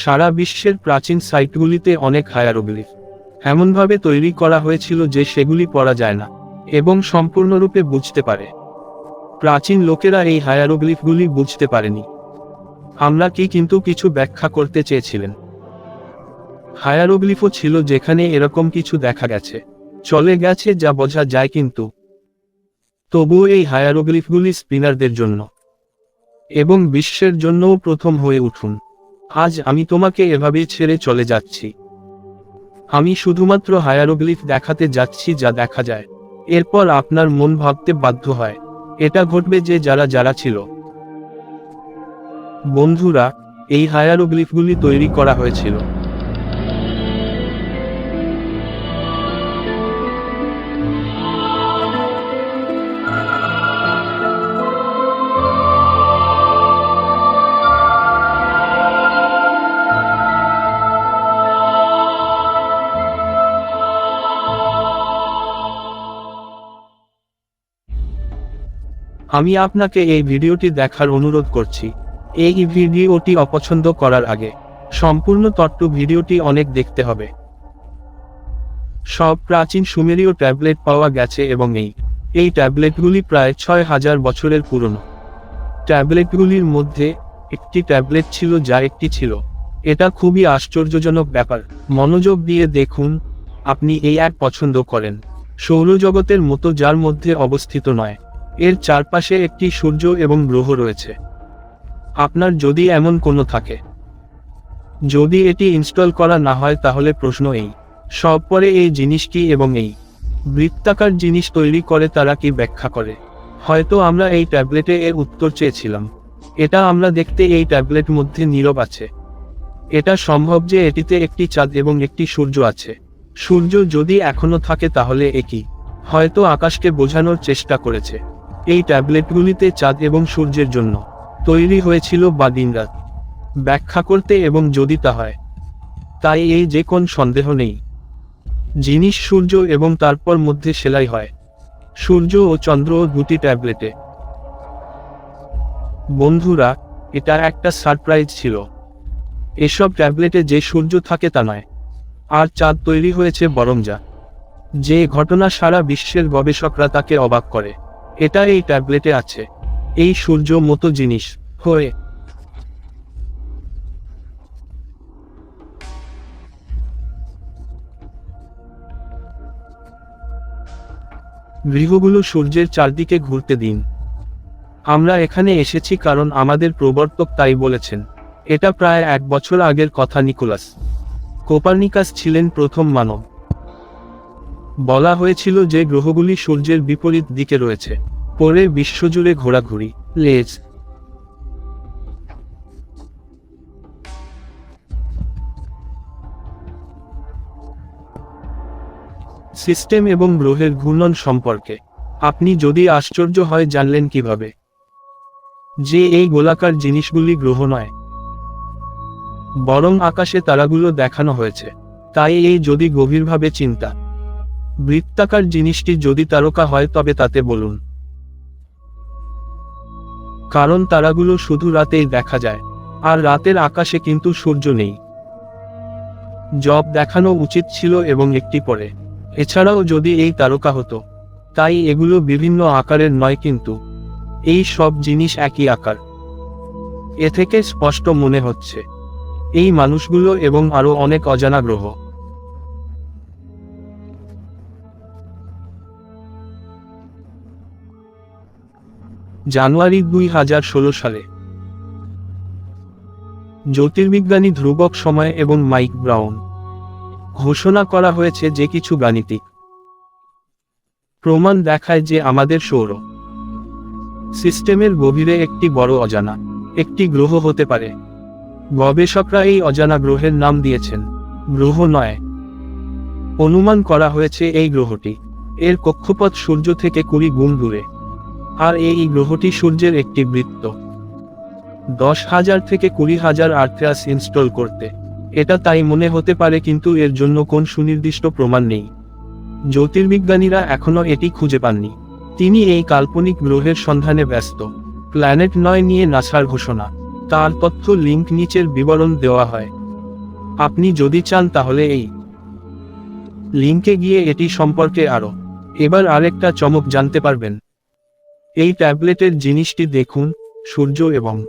সারা বিশ্বের প্রাচীন সাইটগুলিতে অনেক হায়ারোগ্লিফ। এমনভাবে তৈরি করা হয়েছিল যে সেগুলি পড়া যায় না, এবং সম্পূর্ণরূপে বুঝতে পারে। প্রাচীন লোকেরা এই হায়ারোগ্লিফগুলি বুঝতে পারেনি। আমরা কি কিন্তু কিছু ব্যাখ্যা করতে চেয়েছিলেন। হায়ারোগ্লিফও ছিল যেখানে এরকম কিছু দেখা গেছে, চলে গেছে যা বোঝা যায় কিন্তু। তবুও এই হায়ারোগ্লিফগুলি স্পিনারদের জন্য, এবং বিশ্বের জন্যও প্রথম হয়ে উঠুন। আজ আমি তোমাকে এভাবে ছেড়ে চলে যাচ্ছি। আমি শুধুমাত্র হায়ারোগ্লিফ দেখাতে যাচ্ছি যা দেখা যায়। এরপর আপনার মন ভাবতে বাধ্য হয়। এটা ঘটবে যে যারা যারা ছিল। বন্ধুরা, এই হায়ারোগ্লিফগুলি তৈরি করা হয়েছিল। আমি আপনাকে এই ভিডিওটি দেখার অনুরোধ করছি। এই ভিডিওটি অপছন্দ করার আগে সম্পূর্ণ তত্ত্ব ভিডিওটি অনেক দেখতে হবে। সব প্রাচীন সুমেরীয় ট্যাবলেট পাওয়া গেছে এবং এই এই ট্যাবলেটগুলি প্রায় ছয় হাজার বছরের পুরনো। ট্যাবলেটগুলির মধ্যে একটি ট্যাবলেট ছিল যা একটি ছিল। এটা খুবই আশ্চর্যজনক ব্যাপার। মনোযোগ দিয়ে দেখুন, আপনি এই এক পছন্দ করেন। সৌরজগতের মতো যার মধ্যে অবস্থিত নয়। এর চারপাশে একটি সূর্য এবং গ্রহ রয়েছে। আপনার যদি এমন কোনো থাকে। যদি এটি ইনস্টল করা না হয় তাহলে প্রশ্ন এই। সব পরে এই জিনিস কি এবং এই বৃত্তাকার জিনিস তৈরি করে তারা কি ব্যাখ্যা করে? হয়তো আমরা এই ট্যাবলেটে এর উত্তর চেয়েছিলাম। এটা আমরা দেখতে এই ট্যাবলেট মধ্যে নীরব আছে। এটা সম্ভব যে এটিতে একটি চাঁদ এবং একটি সূর্য আছে। সূর্য যদি এখনও থাকে তাহলে একই হয়তো আকাশকে বোঝানোর চেষ্টা করেছে। এই ট্যাবলেটগুলিতে চাঁদ এবং সূর্যের জন্য তৈরি হয়েছিল বা দিনরাত ব্যাখ্যা করতে এবং যদি তা হয়, তাই এই যে কোন সন্দেহ নেই। জিনিস সূর্য এবং তারপর মধ্যে সেলাই হয়। সূর্য ও চন্দ্র দুটি ট্যাবলেটে। বন্ধুরা, এটা একটা সারপ্রাইজ ছিল। এসব ট্যাবলেটে যে সূর্য থাকে তা নয়। আর চাঁদ তৈরি হয়েছে বরং যা। যে ঘটনা সারা বিশ্বের গবেষকরা তাকে অবাক করে। এটা এই ট্যাবলেটে আছে। এই সূর্য মতো জিনিস। হয়ে। গৃহগুলো সূর্যের চারদিকে ঘুরতে দিন। আমরা এখানে এসেছি কারণ আমাদের প্রবর্তক তাই বলেছেন। এটা প্রায় এক বছর আগের কথা, নিকোলাস। কোপার্নিকাস ছিলেন প্রথম মানব। বলা হয়েছিল যে গ্রহগুলি সূর্যের বিপরীত দিকে রয়েছে। পরে বিশ্বজুড়ে ঘোরাঘুরি। লেজ। সিস্টেম এবং গ্রহের ঘূর্ণন সম্পর্কে। আপনি যদি আশ্চর্য হয়, জানলেন কীভাবে? যে এই গোলাকার জিনিসগুলি গ্রহ নয়। বরং আকাশে তারাগুলো দেখানো হয়েছে। তাই এই যদি গভীরভাবে চিন্তা। বৃত্তাকার জিনিসটি যদি তারকা হয় তবে তাতে বলুন। কারণ তারাগুলো শুধু রাতেই দেখা যায়, আর রাতের আকাশে কিন্তু সূর্য নেই। জব দেখানো উচিত ছিল এবং একটি পরে। এছাড়াও যদি এই তারকা হতো, তাই এগুলো বিভিন্ন আকারের নয় কিন্তু। এই সব জিনিস একই আকার। এ থেকে স্পষ্ট মনে হচ্ছে। এই মানুষগুলো এবং আরও অনেক অজানা গ্রহ। জানুয়ারি দুই হাজার ষোলো সালে। জ্যোতির্বিজ্ঞানী ধ্রুবক সময় এবং মাইক ব্রাউন। ঘোষণা করা হয়েছে যে কিছু গাণিতিক প্রমাণ দেখায় যে আমাদের সৌর সিস্টেমের গভীরে একটি বড় অজানা, একটি গ্রহ হতে পারে। গবেষকরা এই অজানা গ্রহের নাম দিয়েছেন, গ্রহ নয়। অনুমান করা হয়েছে এই গ্রহটি, এর কক্ষপথ সূর্য থেকে কুড়ি গুণ দূরে। আর এই গ্রহটি সূর্যের একটি বৃত্ত। দশ হাজার থেকে কুড়ি হাজার আর্থিয়াস ইনস্টল করতে। এটা তাই মনে হতে পারে কিন্তু এর জন্য কোন সুনির্দিষ্ট প্রমাণ নেই। জ্যোতির্বিজ্ঞানীরা এখনও এটি খুঁজে পাননি। তিনি এই কাল্পনিক গ্রহের সন্ধানে ব্যস্ত। প্ল্যানেট নয় নিয়ে নাসার ঘোষণা। তার তথ্য লিঙ্ক নিচের বিবরণ দেওয়া হয়। আপনি যদি চান তাহলে এই লিঙ্কে গিয়ে এটি সম্পর্কে আরও। এবার আরেকটা চমক জানতে পারবেন। এই ট্যাবলেটের জিনিসটি দেখুন, সূর্য এবং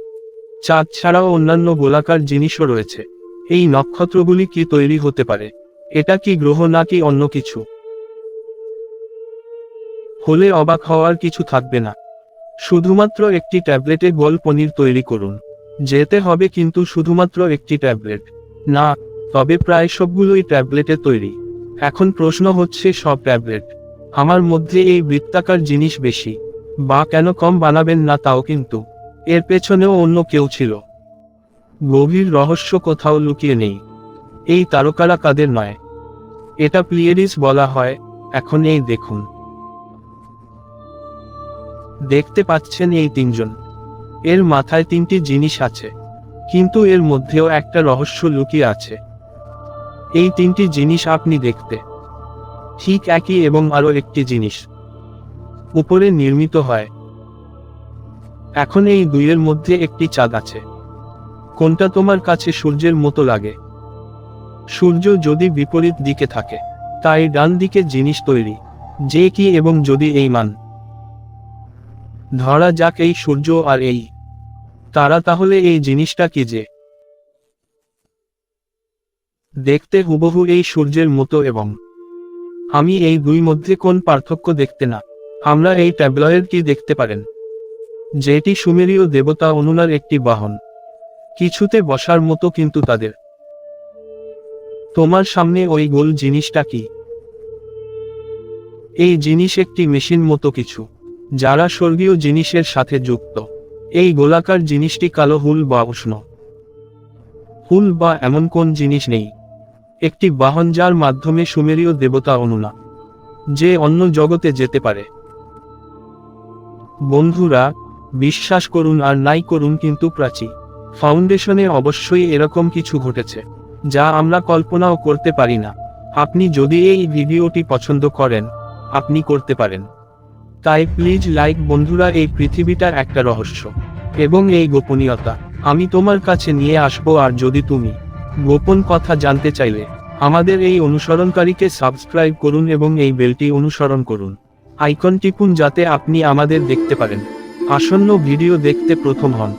চাঁদ ছাড়াও অন্যান্য গোলাকার জিনিসও রয়েছে। এই নক্ষত্রগুলি কি তৈরি হতে পারে? এটা কি গ্রহ নাকি অন্য কিছু? হলে অবাক হওয়ার কিছু থাকবে না। শুধুমাত্র একটি ট্যাবলেটে গোল পনির তৈরি করুন। যেতে হবে কিন্তু শুধুমাত্র একটি ট্যাবলেট। না, তবে প্রায় সবগুলোই ট্যাবলেটে তৈরি। এখন প্রশ্ন হচ্ছে সব ট্যাবলেট। আমার মধ্যে এই বৃত্তাকার জিনিস বেশি। বা কেন কম বানাবেন না তাও কিন্তু। এর পেছনেও অন্য কেউ ছিল। গভীর রহস্য কোথাও লুকিয়ে নেই। এই তারকারা কাদের নয়। এটা প্লিয়েরিস বলা হয়, এখন এই দেখুন। দেখতে পাচ্ছেন এই তিনজন। এর মাথায় তিনটি জিনিস আছে, কিন্তু এর মধ্যেও একটা রহস্য লুকিয়ে আছে। এই তিনটি জিনিস আপনি দেখতে। ঠিক একই এবং আরও একটি জিনিস। উপরে নির্মিত হয়। এখন এই দুইয়ের মধ্যে একটি চাঁদ আছে। কোনটা তোমার কাছে সূর্যের মতো লাগে? সূর্য যদি বিপরীত দিকে থাকে, তাই ডান দিকে জিনিস তৈরি, যে কি এবং যদি এই মান। ধরা যাক এই সূর্য আর এই। তারা তাহলে এই জিনিসটা কি যে? দেখতে হুবহু এই সূর্যের মতো এবং। আমি এই দুই মধ্যে কোন পার্থক্য দেখতে না। আমরা এই ট্যাবলয়ের কি দেখতে পারেন? যেটি সুমেরীয় দেবতা অনুনার একটি বাহন। কিছুতে বসার মতো কিন্তু তাদের। তোমার সামনে ওই গোল জিনিসটা কি? এই জিনিস একটি মেশিন মতো কিছু, যারা স্বর্গীয় জিনিসের সাথে যুক্ত। এই গোলাকার জিনিসটি কালো হুল বা উষ্ণ। হুল বা এমন কোন জিনিস নেই। একটি বাহন যার মাধ্যমে সুমেরীয় দেবতা অনুনা যে অন্য জগতে যেতে পারে। বন্ধুরা, বিশ্বাস করুন আর নাই করুন কিন্তু প্রাচী। ফাউন্ডেশনে অবশ্যই এরকম কিছু ঘটেছে, যা আমরা কল্পনাও করতে পারি না। আপনি যদি এই ভিডিওটি পছন্দ করেন, আপনি করতে পারেন। তাই প্লিজ লাইক বন্ধুরা, এই পৃথিবীটা একটা রহস্য এবং এই গোপনীয়তা। আমি তোমার কাছে নিয়ে আসব আর যদি তুমি গোপন কথা জানতে চাইলে, আমাদের এই অনুসরণকারীকে সাবস্ক্রাইব করুন এবং এই বেলটি অনুসরণ করুন। আইকন টিপুন যাতে আপনি আমাদের দেখতে পারেন। আসন্ন ভিডিও দেখতে প্রথম হন।